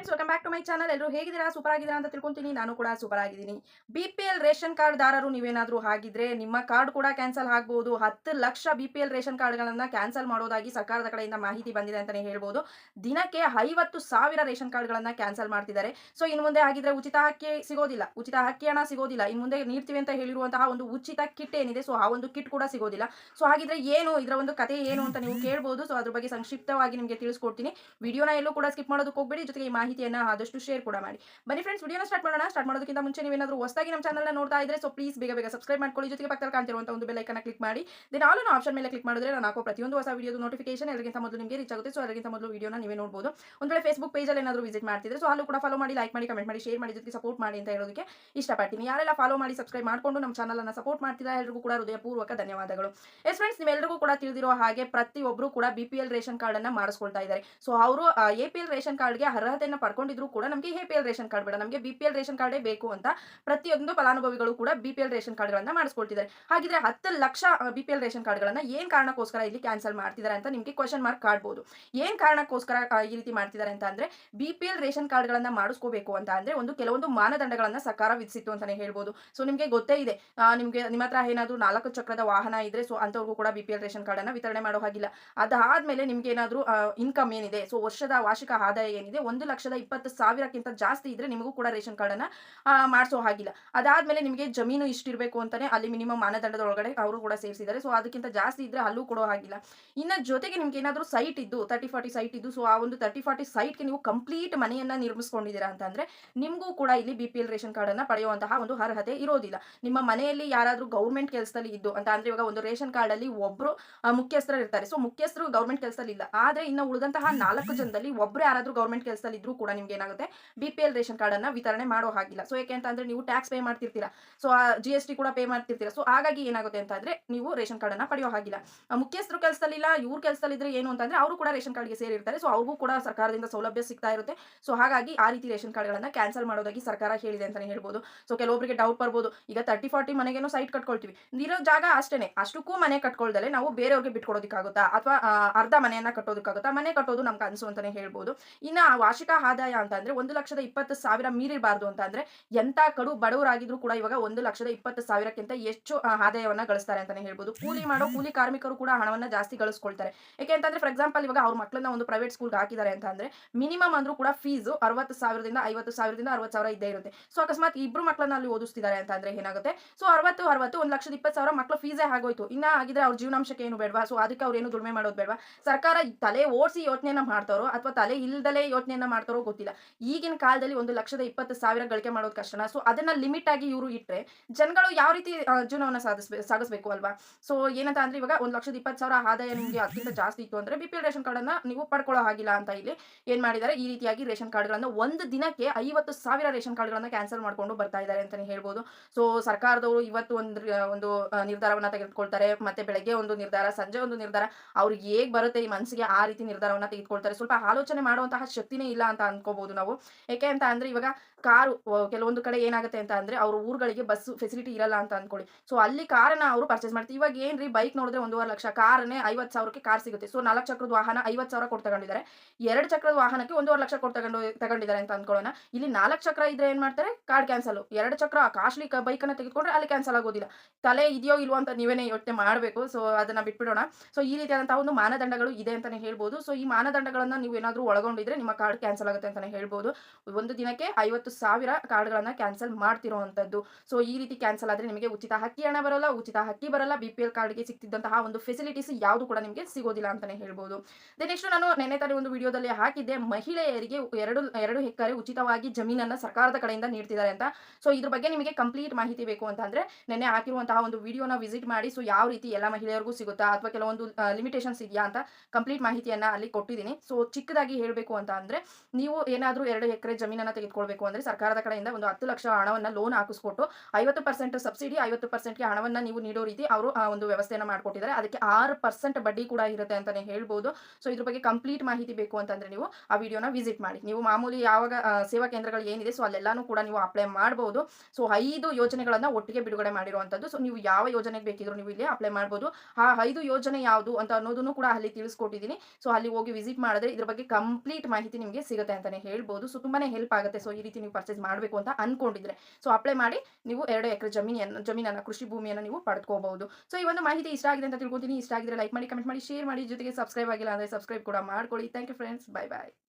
Friends welcome back to my channel ಎಲ್ಲರೂ ಹೇಗಿದ್ದೀರಾ? Super ಆಗಿದ್ದೀರಾ ಅಂತ ತಿಳ್ಕೊಂತೀನಿ. ನಾನು ಕೂಡ ಸೂಪರ್ ಆಗಿದ್ದೀನಿ B P L ration card ದಾರರು ನೀವೇನಾದರೂ ಆಗಿದ್ರೆ ನಿಮ್ಮ ಕಾರ್ಡ್ ಕೂಡ ಕ್ಯಾನ್ಸಲ್ ಆಗ್ಬೋದು. ಹತ್ತು lakh B P L ration ಕಾರ್ಡ್ಗಳನ್ನು ಕ್ಯಾನ್ಸಲ್ ಮಾಡೋದಾಗಿ ಸರ್ಕಾರದ ಕಡೆಯಿಂದ ಮಾಹಿತಿ ಬಂದಿದೆ ಅಂತಲೇ ಹೇಳ್ಬೋದು. ದಿನಕ್ಕೆ ಐವತ್ತು ಸಾವಿರ ರೇಷನ್ ಕಾರ್ಡ್ಗಳನ್ನು ಕ್ಯಾನ್ಸಲ್ ಮಾಡ್ತಿದ್ದಾರೆ. ಸೊ, ಇನ್ನು ಮುಂದೆ ಆಗಿದ್ರೆ ಉಚಿತ ಹಕ್ಕಿ ಸಿಗೋದಿಲ್ಲ. ಉಚಿತ ಅಕ್ಕಿ ಹಣ ಸಿಗೋದಿಲ್ಲ. ಇನ್ನು ಮುಂದೆ ನೀಡ್ತೀವಿ ಅಂತ ಹೇಳಿರುವಂತಹ ಒಂದು ಉಚಿತ ಕಿಟ್ ಏನಿದೆ, ಸೊ, ಆ ಒಂದು ಕಿಟ್ ಕೂಡ ಸಿಗೋದಿಲ್ಲ. ಸೊ, ಹಾಗಿದ್ರೆ ಏನು? ಇದರ ಒಂದು ಕತೆ ಏನು ಅಂತ ನೀವು ಕೇಳ್ಬೋದು. ಸೊ, ಅದ್ರ ಬಗ್ಗೆ ಸಂಕ್ಷಿಪ್ತವಾಗಿ ನಿಮಗೆ ತಿಳಿಸ್ಕೊಡ್ತೀನಿ. ವಿಡಿಯೋನ ಎಲ್ಲೂ ಕೂಡ ಸ್ಕಿಪ್ ಮಾಡೋದಕ್ಕೆ ಹೋಗ್ಬೇಡಿ. ಜೊತೆಗೆ ಈ ಮಾಹಿತಿಯನ್ನ ಆದಷ್ಟು ಶೇರ್ ಕೂಡ ಮಾಡಿ. ಬನ್ನಿ ಫ್ರೆಂಡ್ಸ್ ವಿಡಿಯೋನ ಸ್ಟಾರ್ಟ್ ಮಾಡೋಣ. ಸ್ಟಾರ್ಟ್ ಮಾಡೋದಕ್ಕಿಂತ ಮುಂಚೆ ನೀವೇನಾದರೂ ಹೊಸದಾಗಿ ನಮ್ಮ ಚಾನಲ್ನ ನೋಡ್ತಾ ಇದ್ರೆ ಸೊ ಪ್ಲೀಸ್ ಬೇಗ ಬೇಗ ಸಬ್ಸ್ಕ್ರೈಬ್ ಮಾಡ್ಕೊಳ್ಳಿ. ಜೊತೆಗೆ ಪಕ್ಕದಲ್ಲಿ ಕಾಣ್ತಿರುವಂಥ ಒಂದು ಬೆಲ್ ಐಕನ್ನ ಕ್ಲಿಕ್ ಮಾಡಿ. ದೆನ್ ಆಲ್ ಆಪ್ಷನ್ ಮೇಲೆ ಕ್ಲಿಕ್ ಮಾಡಿದ್ರೆ ನಾನು ಹಾಕೋ ಪ್ರತಿಯೊಂದು ಹೊಸ ವಿಡಿಯೋದು ನೋಟಿಫಿಕೇಶನ್ ಎಲ್ಲರಿಗಿಂತ ಮೊದಲು ನಿಮಗೆ ರೀಚ್ ಆಗುತ್ತೆ. ಸೊ ಎಲ್ಲರಿಗಿಂತ ಮೊದಲು ವಿಡಿಯೋನ ನೀವೇ ನೋಡಬಹುದು ಒಂದು ವೇಳೆ ಫೇಸ್ಬುಕ್ ಪೇಜಲ್ಲಿ ಏನಾದರೂ ವಿಸಿಟ್ ಮಾಡ್ತಿದ್ರೆ ಸೊ ಅಲ್ಲೂ ಕೂಡ ಫಾಲೋ ಮಾಡಿ ಲೈಕ್ ಮಾಡಿ ಕಮೆಂಟ್ ಮಾಡಿ ಶೇರ್ ಮಾಡಿ, ಜೊತೆಗೆ ಸಪೋರ್ಟ್ ಮಾಡಿ ಅಂತ ಹೇಳೋದಕ್ಕೆ ಇಷ್ಟಪಡ್ತೀನಿ. ಯಾರೆಲ್ಲ ಫಾಲೋ ಮಾಡಿ ಸಬ್ಸ್ಕ್ರೈಬ್ ಮಾಡಿಕೊಂಡು ನಮ್ಮ ಚಾನಲನ್ನು ಸಪೋರ್ಟ್ ಮಾಡ್ತಿದ್ದಾರೆ ಎಲ್ಲರಿಗೂ ಕೂಡ ಹೃದಯಪೂರ್ವಕ ಧನ್ಯವಾದಗಳು. ಎಸ್ ಫ್ರೆಂಡ್ಸ್ ನೀವೆಲ್ಲರಿಗೂ ಕೂಡ ತಿಳಿದಿರೋ ಹಾಗೆ ಪ್ರತಿಯೊಬ್ಬರು ಕೂಡ ಬಿ ರೇಷನ್ ಕಾರ್ಡ್ ಅನ್ನ ಮಾಡಿಸ್ಕೊಳ್ತಾ ಇದ್ದಾರೆ. ಸೊ ಅವರು ಎ ಪಿ ಎಲ್ ರೇಷನ್ ಕಾರ್ಡ್ಗೆ ಅರ್ಹತೆಯನ್ನು ಪಡ್ಕೊಂಡಿದ್ರು ಕೂಡ ನಮಗೆ A P L ration card ಬೇಡ, ನಮಗೆ ಬಿ ಪಿ ಎಲ್ ರೇಷನ್ ಕಾರ್ಡೇ ಬೇಕು ಅಂತ ಪ್ರತಿಯೊಂದು ಫಲಾನುಭವಿಗಳು ಕೂಡ ಬಿ ಪಿ ಎಲ್ ರೇಷನ್ ಕಾರ್ಡ್ಗಳನ್ನ ಮಾಡಿಸ್ಕೊಳ್ತಿದ್ದಾರೆ. ಹಾಗಿದ್ರೆ ಹತ್ತು lakh B P L ration ಕಾರ್ಡ್ಗಳನ್ನ ಏನ್ ಕಾರಣಕ್ಕೋಸ್ಕರ ಇಲ್ಲಿ ಕ್ಯಾನ್ಸಲ್ ಮಾಡ್ತಿದ್ದಾರೆ ಅಂತ ನಿಮಗೆ ಕ್ವಶನ್ ಮಾರ್ಕ್ ಕಾಡ್ಬೋದು. ಏನ್ ಕಾರಣಕ್ಕೋಸ್ಕರ ಈ ರೀತಿ ಮಾಡ್ತಿದ್ದಾರೆ ಅಂತ ಅಂದ್ರೆ ಬಿ ಪಿ ಎಲ್ ರೇಷನ್ ಕಾರ್ಡ್ಗಳನ್ನ ಮಾಡಿಸ್ಕೋಬೇಕು ಅಂತ ಅಂದ್ರೆ ಒಂದು ಕೆಲವೊಂದು ಮಾನದಂಡಗಳನ್ನ ಸರ್ಕಾರ ವಿಧಿಸಿತ್ತು ಅಂತಾನೆ ಹೇಳ್ಬೋದು. ಸೊ ನಿಮಗೆ ಗೊತ್ತೇ ಇದೆ. ನಿಮಗೆ ನಿಮ್ಮ ಹತ್ರ ಏನಾದ್ರು ನಾಲ್ಕು ಚಕ್ರದ ವಾಹನ ಇದ್ರೆ ಸೊ ಅಂತವ್ರಿಗೂ ಕೂಡ B P L ration card ಅನ್ನ ವಿತರಣೆ ಮಾಡೋ ಹಾಗಿಲ್ಲ. ಅದಾದ್ಮೇಲೆ ನಿಮ್ಗೆ ಏನಾದ್ರು ಇನ್ಕಮ್ ಏನಿದೆ, ಸೊ ವರ್ಷದ ವಾರ್ಷಿಕ ಆದಾಯ ಏನಿದೆ, ಒಂದು ಲಕ್ಷದ ಇಪ್ಪತ್ತು ಸಾವಿರಕ್ಕಿಂತ ಜಾಸ್ತಿ ಇದ್ರೆ ನಿಮಗೂ ಕೂಡ ರೇಷನ್ ಕಾರ್ಡ್ ಅನ್ನ ಮಾಡಿಸೋ ಹಾಗಿಲ್ಲ. ಅದಾದ್ಮೇಲೆ ನಿಮಗೆ ಜಮೀನು ಇಷ್ಟಿರಬೇಕು ಅಂತಾನೆ ಅಲ್ಲಿ ಮಿನಿಮಮ್ ಮಾನದಂಡದ ಒಳಗಡೆ ಅವರು ಕೂಡ ಸೇರಿಸಿದ್ದಾರೆ. ಸೊ ಅದಕ್ಕಿಂತ ಜಾಸ್ತಿ ಇದ್ರೆ ಅಲ್ಲೂ ಕೊಡೋ ಹಾಗಿಲ್ಲ. ಇನ್ನ ಜೊತೆಗೆ ನಿಮ್ಗೆ ಏನಾದ್ರು ಸೈಟ್ ಇದ್ದು ತರ್ಟಿ ಫಾರ್ಟಿ ಸೈಟ್ ಇದ್ದು ಸೊ ಆ ಒಂದು ತರ್ಟಿ ಫಾರ್ಟಿ ಸೈಟ್ಗೆ ನೀವು ಕಂಪ್ಲೀಟ್ ಮನೆಯನ್ನ ನಿರ್ಮಿಸ್ಕೊಂಡಿದ್ದೀರಾ ಅಂತಂದ್ರೆ ನಿಮಗೂ ಕೂಡ ಇಲ್ಲಿ B P L ration card ಅನ್ನ ಪಡೆಯುವಂತಹ ಒಂದು ಅರ್ಹತೆ ಇರೋದಿಲ್ಲ. ನಿಮ್ಮ ಮನೆಯಲ್ಲಿ ಯಾರಾದ್ರೂ ಗೌರ್ಮೆಂಟ್ ಕೆಲಸದಲ್ಲಿ ಇದ್ದು, ಅಂತ ಅಂದ್ರೆ ಇವಾಗ ಒಂದು ರೇಷನ್ ಕಾರ್ಡ್ ಅಲ್ಲಿ ಒಬ್ರು ಮುಖ್ಯಸ್ಥರು ಇರ್ತಾರೆ. ಸೊ ಮುಖ್ಯಸ್ಥರು ಗೌರ್ಮೆಂಟ್ ಕೆಲಸದಲ್ಲಿ ಇಲ್ಲ. ಆದ್ರೆ ಇನ್ನು ಉಳಿದಂತಹ ನಾಲ್ಕು ಜನದಲ್ಲಿ ಒಬ್ರು ಯಾರಾದ್ರೂ ಗೌರ್ಮೆಂಟ್ ಕೆಲಸದಲ್ಲಿ ಇದ್ರೂ ಕೂಡ ನಿಮ್ಗೆ ಏನಾಗುತ್ತೆ? B P L ration card ಅನ್ನ ವಿತರಣೆ ಮಾಡೋ ಹಾಗಿಲ್ಲ. ಸೊ ಯಾಕೆ ಅಂತಂದ್ರೆ ನೀವು ಟ್ಯಾಕ್ಸ್ ಪೇ ಮಾಡ್ತಿರ್ತೀರಾ. ಸೊ ಜಿ ಎಸ್ ಟಿ ಕೂಡ ಪೇ ಮಾಡ್ತಿರ್ತೀರಾ. ಸೊ ಹಾಗಾಗಿ ಏನಾಗುತ್ತೆ ಅಂತ ಅಂದ್ರೆ ನೀವು ರೇಷನ್ ಕಾರ್ಡ್ ಅನ್ನ ಪಡೆಯೋ ಹಾಗಿಲ್ಲ. ಮುಖ್ಯಸ್ಥರು ಕೆಲಸದಲ್ಲಿ ಇಲ್ಲ ಇವ್ರ ಕೆಲಸದಲ್ಲಿ ಇದ್ರೆ ಏನು ಅಂತಂದ್ರೆ ಅವರು ಕೂಡ ರೇಷನ್ ಕಾರ್ಡ್ಗೆ ಸೇರಿರ್ತಾರೆ. ಸೊ ಅವ್ರಿಗೂ ಕೂಡ ಸರ್ಕಾರದಿಂದ ಸೌಲಭ್ಯ ಸಿಗ್ತಾ ಇರುತ್ತೆ. ಸೊ ಹಾಗಾಗಿ ಆ ರೀತಿ ರೇಷನ್ ಕಾರ್ಡ್ಗಳನ್ನ ಕ್ಯಾನ್ಸಲ್ ಮಾಡೋದಾಗಿ ಸರ್ಕಾರ ಹೇಳಿದೆ ಅಂತಾನೆ ಹೇಳ್ಬೋದು. ಸೊ ಕೆಲವೊಬ್ಬರಿಗೆ ಡೌಟ್ ಬರ್ಬೋದು. ಈಗ ತರ್ಟಿ ಫಾರ್ಟಿ ಮನೆಗೇನೋ ಸೈಟ್ ಕಟ್ಕೊಳ್ತೀವಿ. ಇರೋ ಜಾಗ ಅಷ್ಟೇನೆ. ಅಷ್ಟಕ್ಕೂ ಮನೆ ಕಟ್ಕೊಳ್ದಲೆ ನಾವು ಬೇರೆಯವ್ರಿಗೆ ಬಿಟ್ಕೊಡೋದಕ್ಕಾಗುತ್ತಾ? ಅಥವಾ ಅರ್ಧ ಮನೆಯನ್ನ ಕಟ್ಟೋದಕ್ಕಾಗುತ್ತಾ? ಮನೆ ಕಟ್ಟೋದು ನಮ್ಗೆ ಅನ್ಸು ಅಂತಾನೆ ಹೇಳ್ಬೋದು. ಇನ್ನ ವಾರ್ಷಿಕ ಆದಾಯ ಅಂತ ಅಂದ್ರೆ ಒಂದು ಲಕ್ಷದ ಇಪ್ಪತ್ತು ಸಾವಿರ ಮೀರಿರಬಾರ್ದು ಅಂತ ಅಂದ್ರೆ ಎಂತ ಕಡು ಬಡವರಾಗಿದ್ರು ಕೂಡ ಇವಾಗ ಒಂದು ಲಕ್ಷದ ಇಪ್ಪತ್ತು ಸಾವಿರಕ್ಕಿಂತ ಹೆಚ್ಚು ಆದಾಯವನ್ನ ಗಳಿಸ್ತಾರೆ ಅಂತಾನೆ ಹೇಳ್ಬೋದು. ಕೂಲಿ ಮಾಡೋ ಕೂಲಿ ಕಾರ್ಮಿಕರು ಕೂಡ ಹಣವನ್ನ ಜಾಸ್ತಿ ಗಳಿಸ್ಕೊಳ್ತಾರೆ. ಯಾಕೆ ಅಂತಂದ್ರೆ ಫಾರ್ ಎಕ್ಸಾಂಪಲ್ ಇವಾಗ ಅವ್ರ ಮಕ್ಕಳನ್ನ ಒಂದು ಪ್ರೈವೇಟ್ ಸ್ಕೂಲ್ಗೆ ಹಾಕಿದ್ದಾರೆ ಅಂತ ಅಂದ್ರೆ ಮಿನಿಮಮ್ ಅಂದ್ರೂ ಕೂಡ ಫೀಸು ಅರವತ್ತು ಸಾವಿರದಿಂದ ಐವತ್ತು ಸಾವಿರದಿಂದ ಅರವತ್ತು ಸಾವಿರ ಇದ್ದೇ ಇರುತ್ತೆ. ಸೊ ಅಕಸ್ಮಾತ್ ಇಬ್ರು ಮಕ್ಕಳನ್ನ ಅಲ್ಲಿ ಓದಿಸ್ತಿದ್ದಾರೆ ಅಂತ ಅಂದ್ರೆ ಏನಾಗುತ್ತೆ? ಸೊ ಅರವತ್ತು ಅರವತ್ತು, ಒಂದು ಲಕ್ಷದ ಇಪ್ಪತ್ತು ಸಾವಿರ ಮಕ್ಕಳ ಫೀಸೇ ಆಗೋಯ್ತು. ಇನ್ನ ಆಗಿದ್ರೆ ಅವ್ರ ಜೀವನಾಂಶಕ್ಕೆ ಏನು ಬೇಡವಾ? ಸೊ ಅದಕ್ಕೆ ಅವ್ರು ಏನು ದುಡಿಮೆ ಮಾಡೋದು ಬೇಡವಾ? ಸರ್ಕಾರ ತಲೆ ಓಡಿಸಿ ಯೋಚನೆಯನ್ನ ಮಾಡ್ತಾರೋ ಅಥವಾ ತಲೆ ಇಲ್ದಲೇ ಯೋಚನೆಯನ್ನ ಮಾಡ್ತಾರೋ ಗೊತ್ತಿಲ್ಲ. ಈಗಿನ ಕಾಲದಲ್ಲಿ ಒಂದು ಲಕ್ಷದ ಇಪ್ಪತ್ತು ಸಾವಿರ ಗಳಿಕೆ ಮಾಡೋದು ಕಷ್ಟನ? ಸೊ ಅದನ್ನ ಲಿಮಿಟ್ ಆಗಿ ಇವರು ಇಟ್ಟರೆ ಜನಗಳು ಯಾವ ರೀತಿ ಜೀವನವನ್ನ ಸಾಧಿಸ್ಬೇಕು ಸಾಗಿಸ್ಬೇಕು ಅಲ್ವಾ? ಸೊ ಏನಂತ ಅಂದ್ರೆ ಇವಾಗ ಒಂದು ಲಕ್ಷದ ಇಪ್ಪತ್ತು ಸಾವಿರ ಆದಾಯ ನಿಮಗೆ ಅದಕ್ಕಿಂತ ಜಾಸ್ತಿ ಇತ್ತು ಅಂದ್ರೆ B P L ration card ಅನ್ನ ನೀವು ಪಡ್ಕೊಳ್ಳೋ ಹಾಗಿಲ್ಲ ಅಂತ ಇಲ್ಲಿ ಏನ್ ಮಾಡಿದ್ದಾರೆ ಈ ರೀತಿಯಾಗಿ ರೇಷನ್ ಕಾರ್ಡ್ಗಳನ್ನ ಒಂದು ದಿನಕ್ಕೆ ಐವತ್ತು ಸಾವಿರ ರೇಷನ್ ಕಾರ್ಡ್ಗಳನ್ನ ಕ್ಯಾನ್ಸಲ್ ಮಾಡ್ಕೊಂಡು ಬರ್ತಾ ಇದ್ದಾರೆ ಅಂತಾನೆ ಹೇಳ್ಬೋದು. ಸೊ ಸರ್ಕಾರದವರು ಇವತ್ತು ಒಂದು ಒಂದು ನಿರ್ಧಾರವನ್ನ ತೆಗೆದುಕೊಳ್ತಾರೆ. ಮತ್ತೆ ಬೆಳಗ್ಗೆ ಒಂದು ನಿರ್ಧಾರ, ಸಂಜೆ ಒಂದು ನಿರ್ಧಾರ. ಅವ್ರಿಗೆ ಹೇಗೆ ಬರುತ್ತೆ ಈ ಮನಸ್ಸಿಗೆ ಆ ರೀತಿ ನಿರ್ಧಾರವನ್ನ ತೆಗೆದುಕೊಳ್ತಾರೆ? ಸ್ವಲ್ಪ ಆಲೋಚನೆ ಮಾಡುವಂತಹ ಶಕ್ತಿನೇ ಇಲ್ಲ ಅಂತ ಅನ್ಕೋಬಹುದು ನಾವು. ಯಾಕೆ ಅಂತ ಅಂದ್ರೆ ಇವಾಗ ಕಾರು ಕೆಲವೊಂದು ಕಡೆ ಏನಾಗುತ್ತೆ ಅಂತ ಅಂದ್ರೆ ಅವ್ರ ಊರುಗಳಿಗೆ ಬಸ್ ಫೆಸಿಲಿಟಿ ಇರಲ್ಲ ಅಂತ ಅನ್ಕೊಳ್ಳಿ. ಸೊ ಅಲ್ಲಿ ಕಾರನ್ನ ಅವರು ಪರ್ಚೇಸ್ ಮಾಡ್ತೀವಿ ಇವಾಗ ಏನ್ರಿ ಬೈಕ್ ನೋಡಿದ್ರೆ ಒಂದೂವರೆ ಲಕ್ಷ ಕಾರನೇ ಐವತ್ ಸಾವಿರಕ್ಕೆ ಕಾರ್ ಸಿಗುತ್ತೆ. ಸೊ ನಾಲ್ಕು ಚಕ್ರದ ವಾಹನ ಐವತ್ ಸಾವಿರ ಕೊಟ್ಟು ತಗೊಂಡಿದ್ದಾರೆ. ಎರಡು ಚಕ್ರದ ವಾಹನಕ್ಕೆ ಒಂದೂವರೆ ಲಕ್ಷ ಕೊಟ್ಟು ತಗೊಂಡು, ತಗೊಂಡಿದ್ದಾರೆ ಅಂತ ಅನ್ಕೊಳ್ಳೋಣ. ಇಲ್ಲಿ ನಾಲ್ಕು ಚಕ್ರ ಇದ್ರೆ ಏನ್ ಮಾಡ್ತಾರೆ? ಕಾರ್ಡ್ ಕ್ಯಾನ್ಸಲ್ ಎರಡು ಚಕ್ರ ಕಾಸ್ಟ್ಲಿ ಬೈಕ್ ಅನ್ನ ತೆಗೆದುಕೊಂಡ್ರೆ ಅಲ್ಲಿ ಕ್ಯಾನ್ಸಲ್ ಆಗೋದಿಲ್ಲ. ತಲೆ ಇದೆಯೋ ಇಲ್ವೋ ಅಂತ ನೀವೇನೇ ಯೋಚನೆ ಮಾಡಬೇಕು. ಸೊ ಅದನ್ನ ಬಿಟ್ಬಿಡೋಣ. ಸೊ ಈ ರೀತಿಯಾದಂತಹ ಒಂದು ಮಾನದಂಡಗಳು ಇದೆ ಅಂತಾನೆ ಹೇಳ್ಬೋದು. ಸೊ ಈ ಮಾನದಂಡಗಳನ್ನ ನೀವು ಏನಾದರೂ ಒಳಗೊಂಡಿದ್ರೆ ನಿಮ್ಮ ಕಾರ್ಡ್ ಕ್ಯಾನ್ಸಲ್ ಆಗುತ್ತೆ ಅಂತಾನೆ ಹೇಳ್ಬೋದು. ಒಂದು ದಿನಕ್ಕೆ ಐವತ್ತು ಸಾವಿರ ಕಾರ್ಡ್ಗಳನ್ನ ಕ್ಯಾನ್ಸಲ್ ಮಾಡ್ತಿರೋವಂಥದ್ದು. ಸೊ, ಈ ರೀತಿ ಕ್ಯಾನ್ಸಲ್ ಆದ್ರೆ ನಿಮಗೆ ಉಚಿತ ಹಕ್ಕಿ ಹಣ ಬರೋಲ್ಲ, ಉಚಿತ ಹಕ್ಕಿ ಬರಲ್ಲ, ಬಿ ಪಿ ಎಲ್ ಕಾರ್ಡ್ಗೆ ಸಿಗ್ತಿದ್ದಂತಹ ಒಂದು ಫೆಸಿಲಿಟೀಸ್ ಯಾವುದು ಕೂಡ ನಿಮಗೆ ಸಿಗೋದಿಲ್ಲ ಅಂತಾನೆ ಹೇಳ್ಬೋದು. ದೆನ್ ನೆಕ್ಸ್ಟ್ ನಾನು ನೆನ್ನೆ ತಾನೇ ಒಂದು ವಿಡಿಯೋದಲ್ಲಿ ಹಾಕಿದ್ದೆ, ಮಹಿಳೆಯರಿಗೆ ಎರಡು ಎರಡು ಹೆಕ್ಕರೆ ಉಚಿತವಾಗಿ ಜಮೀನನ್ನ ಸರ್ಕಾರದ ಕಡೆಯಿಂದ ನೀಡ್ತಿದ್ದಾರೆ ಅಂತ. ಸೊ ಇದ್ರ ಬಗ್ಗೆ ನಿಮಗೆ ಕಂಪ್ಲೀಟ್ ಮಾಹಿತಿ ಬೇಕು ಅಂತ ಅಂದ್ರೆ, ನೆನ್ನೆ ಹಾಕಿರುವಂತಹ ಒಂದು ವಿಡಿಯೋನ ವಿಸಿಟ್ ಮಾಡಿ ಸೊ ಯಾವ ರೀತಿ ಎಲ್ಲ ಮಹಿಳೆಯರಿಗೂ ಸಿಗುತ್ತಾ ಅಥವಾ ಕೆಲವೊಂದು ಲಿಮಿಟೇಷನ್ಸ್ ಇದೆಯಾ ಅಂತ ಕಂಪ್ಲೀಟ್ ಮಾಹಿತಿಯನ್ನ ಅಲ್ಲಿ ಕೊಟ್ಟಿದ್ದೀನಿ. ಸೊ ಚಿಕ್ಕದಾಗಿ ಹೇಳಬೇಕು ಅಂತ ಅಂದ್ರೆ ನೀವು ಏನಾದರೂ ಎರಡು ಎಕರೆ ಜಮೀನನ್ನ ತೆಗೆದುಕೊಳ್ಬೇಕು ಅಂದ್ರೆ ಸರ್ಕಾರದ ಕಡೆಯಿಂದ ಒಂದು ಹತ್ತು ಲಕ್ಷ ಹಣವನ್ನ ಲೋನ್ ಹಾಕಿಸ್ಕೊಟ್ಟು ಐವತ್ತು ಪರ್ಸೆಂಟ್ ಸಬ್ಸಿಡಿ ಐವತ್ತು ಪರ್ಸೆಂಟ್ಗೆ ಹಣವನ್ನ ನೀವು ನೀಡೋ ರೀತಿ ಅವರು ಒಂದು ವ್ಯವಸ್ಥೆಯನ್ನು ಮಾಡಿಕೊಟ್ಟಿದ್ದಾರೆ. ಅದಕ್ಕೆ ಆರು ಪರ್ಸೆಂಟ್ ಬಡ್ಡಿ ಕೂಡ ಇರುತ್ತೆ ಅಂತಾನೆ ಹೇಳ್ಬೋದು. ಸೊ ಇದ್ರ ಬಗ್ಗೆ ಕಂಪ್ಲೀಟ್ ಮಾಹಿತಿ ಬೇಕು ಅಂತಂದ್ರೆ ನೀವು ಆ ವಿಡಿಯೋನ ವಿಸಿಟ್ ಮಾಡಿ. ನೀವು ಮಾಮೂಲಿ ಯಾವಾಗ ಸೇವಾ ಕೇಂದ್ರಗಳು ಏನಿದೆ ಸೊ ಅಲ್ಲೆಲ್ಲಾನು ಕೂಡ ನೀವು ಅಪ್ಲೈ ಮಾಡ್ಬೋದು. ಸೊ ಐದು ಯೋಜನೆಗಳನ್ನ ಒಟ್ಟಿಗೆ ಬಿಡುಗಡೆ ಮಾಡಿರುವಂಥದ್ದು ಸೊ ನೀವು ಯಾವ ಯೋಜನೆಗೆ ಬೇಕಿದ್ರು ನೀವು ಇಲ್ಲಿ ಅಪ್ಲೈ ಮಾಡ್ಬೋದು. ಆ ಐದು ಯೋಜನೆ ಯಾವುದು ಅಂತ ಅನ್ನೋದನ್ನು ಕೂಡ ಅಲ್ಲಿ ತಿಳಿಸ್ಕೊಟ್ಟಿದ್ದೀನಿ. ಸೊ ಅಲ್ಲಿ ಹೋಗಿ ವಿಸಿಟ್ ಮಾಡಿದ್ರೆ ಇದ್ರ ಬಗ್ಗೆ ಕಂಪ್ಲೀಟ್ ಮಾಹಿತಿ ನಿಮಗೆ ಸಿಗುತ್ತೆ. ಆಗುತ್ತೆ ಅಂತಲೇ ಹೇಳ್ಬೋದು. ಸೊ ತುಂಬಾ ಹೆಲ್ಪ್ ಆಗುತ್ತೆ. ಸೊ ಈ ರೀತಿ ನೀವು ಪರ್ಚೇಸ್ ಮಾಡಬೇಕು ಅಂತ ಅಂದ್ಕೊಂಡಿದ್ರೆ ಸೊ ಅಪ್ಲೈ ಮಾಡಿ ನೀವು ಎರಡು ಎಕರೆ ಜಮೀನಿಯನ್ನು, ಜಮೀನನ್ನ, ಕೃಷಿ ಭೂಮಿಯನ್ನು ನೀವು ಪಡೆದುಕೋಬಹುದು ಸೊ ಈ ಒಂದು ಮಾಹಿತಿ ಇಷ್ಟ ಆಗಿದೆ ಅಂತ ತಿಳ್ಕೊತೀನಿ. ಇಷ್ಟ ಆಗಿದ್ರೆ ಲೈಕ್ ಮಾಡಿ ಕಮೆಂಟ್ ಮಾಡಿ ಶೇರ್ ಮಾಡಿ. ಜೊತೆಗೆ ಸಬ್ಸ್ಕ್ರೈಬ್ ಆಗಿಲ್ಲ ಅಂದರೆ ಸಬ್ಸ್ಕ್ರೈಬ್ ಕೂಡ ಮಾಡ್ಕೊಳ್ಳಿ. Thank you friends bye bye